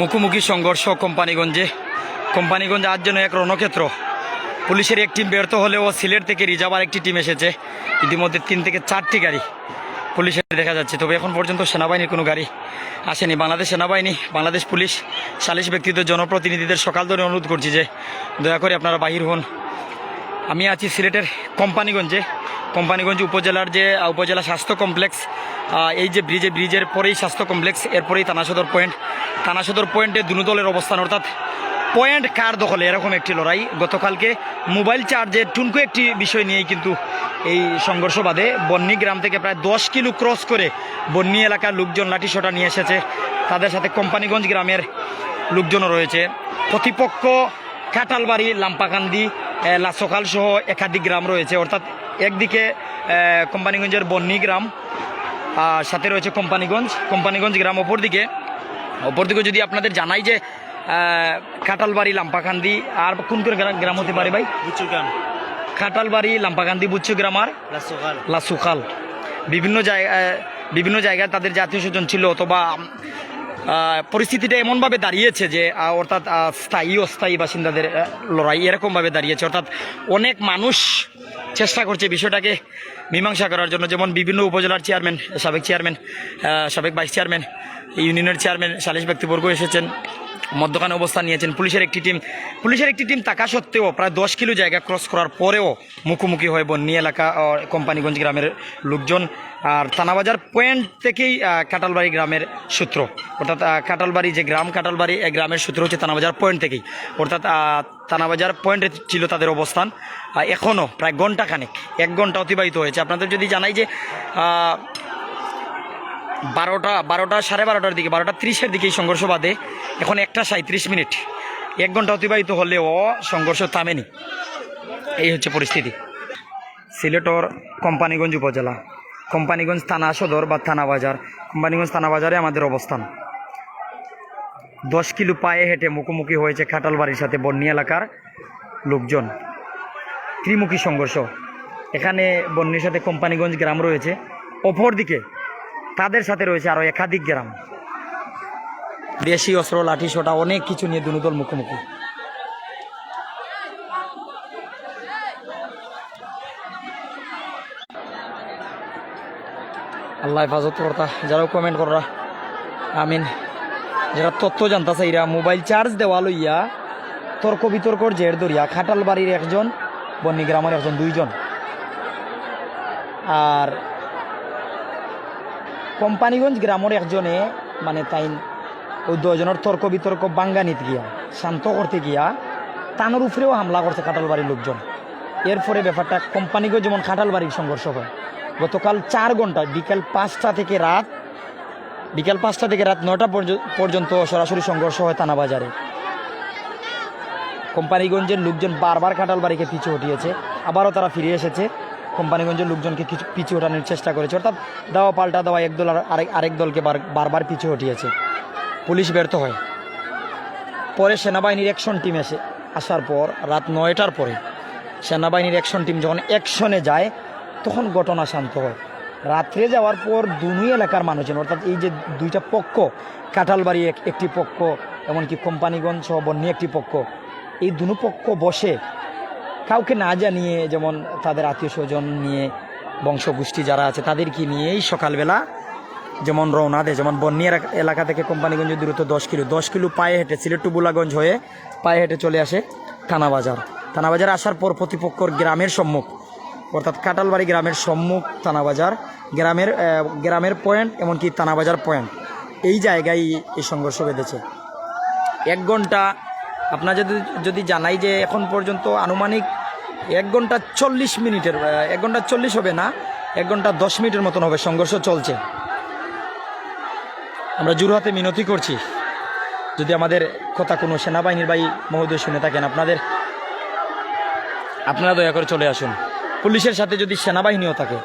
মুখোমুখি সংঘর্ষ কোম্পানিগঞ্জে। কোম্পানিগঞ্জ আজ যেন এক রণক্ষেত্র। পুলিশের এক টিম ব্যর্থ হলেও সিলেট থেকে রিজার্ভ আর একটি টিম এসেছে। ইতিমধ্যে তিন থেকে চারটি গাড়ি পুলিশের দেখা যাচ্ছে। তবে এখন পর্যন্ত সেনাবাহিনীর কোনো গাড়ি আসেনি। বাংলাদেশ সেনাবাহিনী, বাংলাদেশ পুলিশ, সালিশ ব্যক্তিদের জনপ্রতিনিধিদের সকাল ধরে অনুরোধ করছি যে দয়া করে আপনারা বাহির হন। আমি আছি সিলেটের কোম্পানিগঞ্জে। কোম্পানিগঞ্জ উপজেলার যে, উপজেলা স্বাস্থ্য কমপ্লেক্স এই যে ব্রিজে ব্রিজের পরেই স্বাস্থ্য কমপ্লেক্স এরপরেই থানা সদর পয়েন্ট থানা সদর পয়েন্টে দুনো দলের অবস্থান, অর্থাৎ পয়েন্ট কার দখলে? এরকম একটি লড়াই। গতকালকে মোবাইল চার্জের টুনকু একটি বিষয় নিয়েই কিন্তু এই সংঘর্ষ বাদে বন্নি গ্রাম থেকে প্রায় দশ কিলো ক্রস করে বন্নি এলাকার লোকজন লাঠিসোটা নিয়ে এসেছে। তাদের সাথে কোম্পানিগঞ্জ গ্রামের লোকজনও রয়েছে। প্রতিপক্ষ কাটালবাড়ি লাম্পাকান্দি লাসকাল সহ একাধিক গ্রাম রয়েছে। অর্থাৎ একদিকে কোম্পানিগঞ্জের বন্নি গ্রাম সাথে রয়েছে কোম্পানিগঞ্জ। কোম্পানিগঞ্জ গ্রাম ওপর দিকে। ওপর দিকে যদি আপনাদের জানাই যে খাটালবাড়ি লাম্পাকান্দি আর কোন কোন গ্রাম গ্রাম হতে পারে ভাই? বুচুকান খাটালবাড়ি লাম্পাকান্দি বুচ্ছু গ্রাম আর লাসুখাল। বিভিন্ন জায়গায় বিভিন্ন জায়গায় তাদের জাতীয় স্বজন ছিল অথবা পরিস্থিতিটা এমনভাবে দাঁড়িয়েছে যে অর্থাৎ স্থায়ী, অস্থায়ী বাসিন্দাদের লড়াই এরকমভাবে দাঁড়িয়েছে। অর্থাৎ অনেক মানুষ চেষ্টা করছে বিষয়টাকে মীমাংসা করার জন্য। যেমন বিভিন্ন উপজেলার চেয়ারম্যান সাবেক চেয়ারম্যান সাবেক ভাইস চেয়ারম্যান ইউনিয়নের চেয়ারম্যান সালিশ ব্যক্তিবর্গ এসেছেন। মধ্যখানে অবস্থান নিয়েছেন। পুলিশের একটি টিম পুলিশের একটি টিম থাকা সত্ত্বেও প্রায় দশ কিলো জায়গা ক্রস করার পরেও মুখোমুখি হয় বন্নি এলাকা কোম্পানিগঞ্জ গ্রামের লোকজন। আর থানাবাজার পয়েন্ট থেকেই কাটালবাড়ি গ্রামের সূত্র। অর্থাৎ কাটালবাড়ি যে গ্রাম কাটালবাড়ি গ্রামের সূত্র হচ্ছে থানাবাজার পয়েন্ট থেকেই। অর্থাৎ থানাবাজার পয়েন্টে ছিল তাদের অবস্থান। এখনও প্রায় ঘন্টাখানেক এক ঘণ্টা অতিবাহিত হয়েছে। আপনাদের যদি জানাই যে বারোটা বারোটা সাড়ে বারোটার দিকে, বারোটা ত্রিশের দিকে এই সংঘর্ষ বাদে এখন একটা সাঁত্রিশ মিনিট। এক ঘণ্টা অতিবাহিত হলে হলেও সংঘর্ষ থামেনি। এই হচ্ছে পরিস্থিতি। সিলেটর কোম্পানিগঞ্জ উপজেলা। কোম্পানিগঞ্জ থানা সদর বা থানা বাজার। কোম্পানিগঞ্জ থানা বাজারে আমাদের অবস্থান। দশ কিলো পায়ে হেঁটে মুখোমুখি হয়েছে খাটালবাড়ির সাথে বন্যী এলাকার লোকজন। ত্রিমুখী সংঘর্ষ। এখানে বন্যীর সাথে কোম্পানিগঞ্জ গ্রাম রয়েছে। অপরদিকে তাদের সাথে রয়েছে আরও একাধিক গ্রাম। দেশি অস্ত্র, লাঠি, সোটা, অনেক কিছু নিয়ে দুনুদল মুখোমুখি। আল্লাহ হেফাজত করতা যারাও কমেন্ট কররা, আমিন। যারা তথ্য জানতাছে, এরা মোবাইল চার্জ দেওয়া লইয়া তর্ক বিতর্কর জের দরিয়া খাটাল বাড়ির একজন, বন্নি গ্রামের একজন, দুইজন। আর কোম্পানিগঞ্জ গ্রামের একজনে মানে তাই ওই দুজনের তর্ক বিতর্ক বাঙ্গানিত গিয়া, শান্ত করতে গিয়া তানোর উপরেও হামলা করছে কাটালবাড়ির লোকজন। এরপরে ব্যাপারটা কোম্পানিগঞ্জ যেমন কাটালবাড়ির সংঘর্ষ হয়। গতকাল চার ঘণ্টা বিকাল পাঁচটা থেকে রাত বিকাল পাঁচটা থেকে রাত নটা পর্য- পর্যন্ত সরাসরি সংঘর্ষ হয় থানাবাজারে কোম্পানিগঞ্জের লোকজন বারবার কাটালবাড়িকে পিছু হটিয়েছে, আবারও তারা ফিরে এসেছে। কোম্পানিগঞ্জের লোকজনকে কিছু পিছু হটানোর চেষ্টা করেছে। অর্থাৎ দাওয়া পাল্টা দেওয়া এক দল আর আরেক আরেক দলকে বার বারবার পিছু হটিয়েছে। পুলিশ ব্যর্থ হয়। পরে সেনাবাহিনীর অ্যাকশন টিম এসে আসার পর রাত নয়টার পরে সেনাবাহিনীর অ্যাকশন টিম যখন অ্যাকশনে যায়, তখন ঘটনা শান্ত হয়। রাত্রে যাওয়ার পর দুই এলাকার মানুষজন, অর্থাৎ এই যে দুইটা পক্ষ, কাঁঠালবাড়ি এক একটি পক্ষ, এমনকি কোম্পানিগঞ্জ সহ বন্যী একটি পক্ষ, এই দুনো পক্ষ বসে কাউকে না জানিয়ে যেমন তাদের আত্মীয় স্বজন নিয়ে বংশগোষ্ঠী যারা আছে তাদেরকে নিয়েই সকালবেলা যেমন রওনা দেয়, যেমন বন্যী এলাকা- এলাকা থেকে কোম্পানিগঞ্জ দূরত্ব দশ কিলো। দশ কিলো পায়ে হেঁটে সিলেট টু বুলাগঞ্জ হয়ে পায়ে হেঁটে চলে আসে থানাবাজার। থানাবাজার আসার পর প্রতিপক্ষর গ্রামের সম্মুখ, অর্থাৎ কাটালবাড়ি গ্রামের সম্মুখ থানাবাজার। গ্রামের গ্রামের পয়েন্ট, এমনকি থানাবাজার পয়েন্ট। এই জায়গায় এই সংঘর্ষ বেঁধেছে। এক ঘণ্টা, আপনার যদি যদি জানাই যে এখন পর্যন্ত আনুমানিক এক ঘণ্টা চল্লিশ মিনিটের এক ঘণ্টা চল্লিশ হবে না, এক ঘণ্টা দশ মিনিটের মতন হবে, সংঘর্ষ চলছে। আমরা জুরহাতে মিনতি করছি। যদি আমাদের কথা কোনো সেনাবাহিনীর বাই মহোদয় শুনে থাকেন, আপনাদের আপনারা দয়া করে চলে আসুন। পুলিশের সাথে যদি সেনাবাহিনীও থাকে।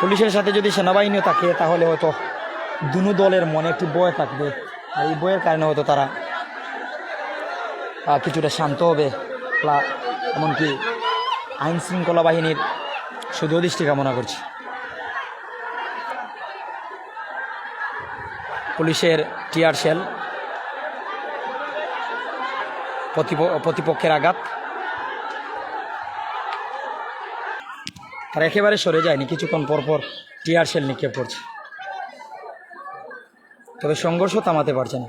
পুলিশের সাথে যদি সেনাবাহিনীও থাকে, তাহলে হয়তো দুনো দলের মনে একটি বয় থাকবে। আর এই বয়ের কারণে হয়তো তারা কিছুটা শান্ত হবে। এমনকি আইন শৃঙ্খলা বাহিনীর সুদৃষ্টি কামনা করছি। পুলিশের টিয়ার সেল প্রতিপক্ষের আঘাত। তারা একেবারে সরে যায়নি, কিছুক্ষণ পরপর টিয়ার সেল নিক্ষেপ করছে। তবে সংঘর্ষ থামাতে পারছে না।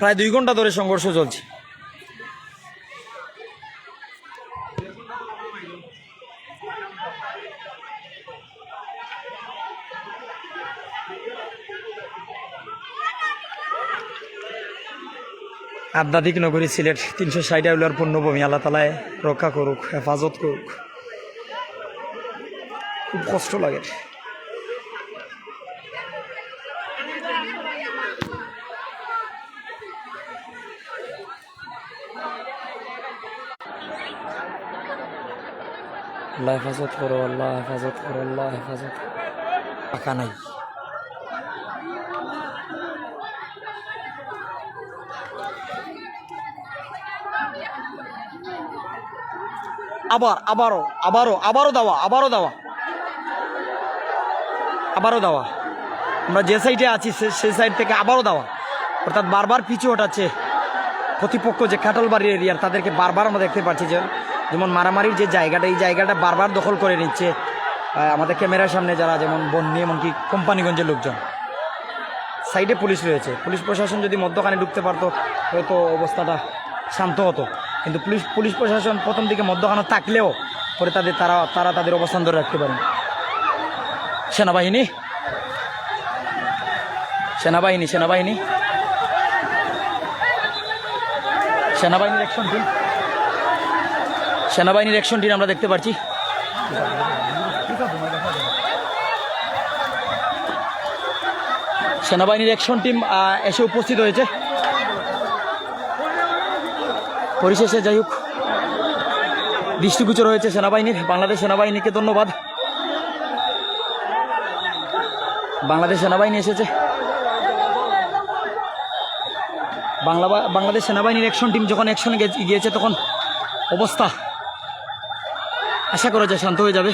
প্রায় দুই ঘণ্টা ধরে সংঘর্ষ চলছে। আধ্যাত্মিক নগরী সিলেট তিনশো ষাট আউলার পূর্ণভূমি আল্লাহ তালায় রক্ষা করুক, হেফাজত করুক। খুব কষ্ট লাগে। আল্লাহ হেফাজত করো, আল্লাহ হেফাজত করো, আল্লাহ হেফাজত। টাকা নাই। আবার, আবারও আবারও আবারও দেওয়া আবারও দেওয়া। আবারও দেওয়া। আমরা যে সাইডে আছি সেই সাইড থেকে আবারও দেওয়া। অর্থাৎ বারবার পিছু হটাচ্ছে প্রতিপক্ষ যে কাটলবাড়ির এরিয়ার তাদেরকে বারবার আমরা দেখতে পাচ্ছি যে যেমন মারামারির যে জায়গাটা, এই জায়গাটা বারবার দখল করে নিচ্ছে। আমাদের ক্যামেরার সামনে যারা যেমন বন্যী এমনকি কোম্পানিগঞ্জের লোকজন। সাইডে পুলিশ রয়েছে। পুলিশ প্রশাসন যদি মধ্যখানে ঢুকতে পারতো, হয়তো অবস্থাটা শান্ত হতো। কিন্তু পুলিশ পুলিশ প্রশাসন প্রথম দিকে মধ্যখানে থাকলেও পরে তাদের, তারা তারা তাদের অবস্থান ধরে রাখতে পারেন। সেনাবাহিনী? সেনাবাহিনী সেনাবাহিনী? সেনাবাহিনীর অ্যাকশন টিম সেনাবাহিনীর অ্যাকশন টিম আমরা দেখতে পাচ্ছি সেনাবাহিনীর অ্যাকশন টিম এসে উপস্থিত হয়েছে। পরিশেষে যাই হোক, দৃষ্টিগোচর হয়েছে সেনাবাহিনীর। বাংলাদেশ সেনাবাহিনীকে ধন্যবাদ। বাংলাদেশ সেনাবাহিনী এসেছে। বাংলা বাংলাদেশ সেনাবাহিনীর অ্যাকশন টিম যখন অ্যাকশনে গিয়েছে তখন অবস্থা আশা করা যায় শান্ত হয়ে যাবে।